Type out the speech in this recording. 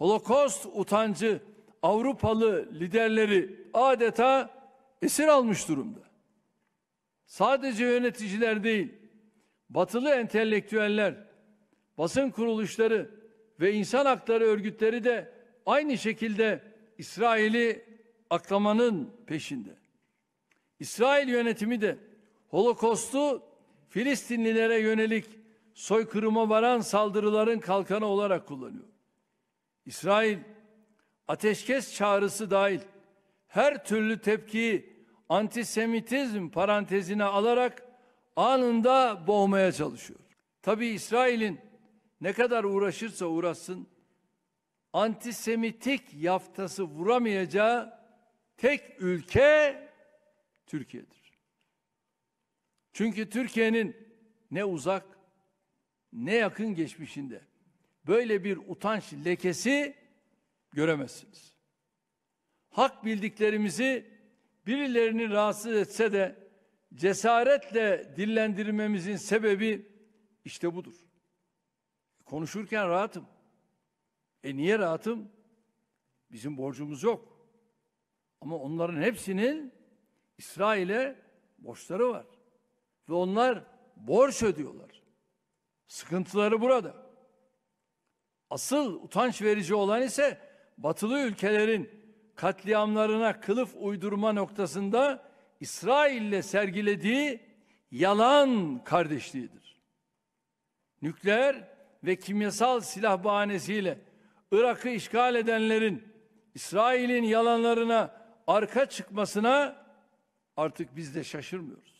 Holokost utancı Avrupalı liderleri adeta esir almış durumda. Sadece yöneticiler değil, batılı entelektüeller, basın kuruluşları ve insan hakları örgütleri de aynı şekilde İsrail'i aklamanın peşinde. İsrail yönetimi de Holokost'u Filistinlilere yönelik soykırıma varan saldırıların kalkanı olarak kullanıyor. İsrail ateşkes çağrısı dahil her türlü tepkiyi antisemitizm parantezine alarak anında boğmaya çalışıyor. Tabi İsrail'in ne kadar uğraşırsa uğraşsın antisemitik yaftası vuramayacağı tek ülke Türkiye'dir. Çünkü Türkiye'nin ne uzak ne yakın geçmişinde böyle bir utanç lekesi göremezsiniz. Hak bildiklerimizi birilerini rahatsız etse de cesaretle dillendirmemizin sebebi işte budur. Konuşurken rahatım. E niye rahatım? Bizim borcumuz yok. Ama onların hepsinin İsrail'e borçları var. Ve onlar borç ödüyorlar. Sıkıntıları burada. Asıl utanç verici olan ise batılı ülkelerin katliamlarına kılıf uydurma noktasında İsrail'le sergilediği yalan kardeşliğidir. Nükleer ve kimyasal silah bahanesiyle Irak'ı işgal edenlerin İsrail'in yalanlarına arka çıkmasına artık biz de şaşırmıyoruz.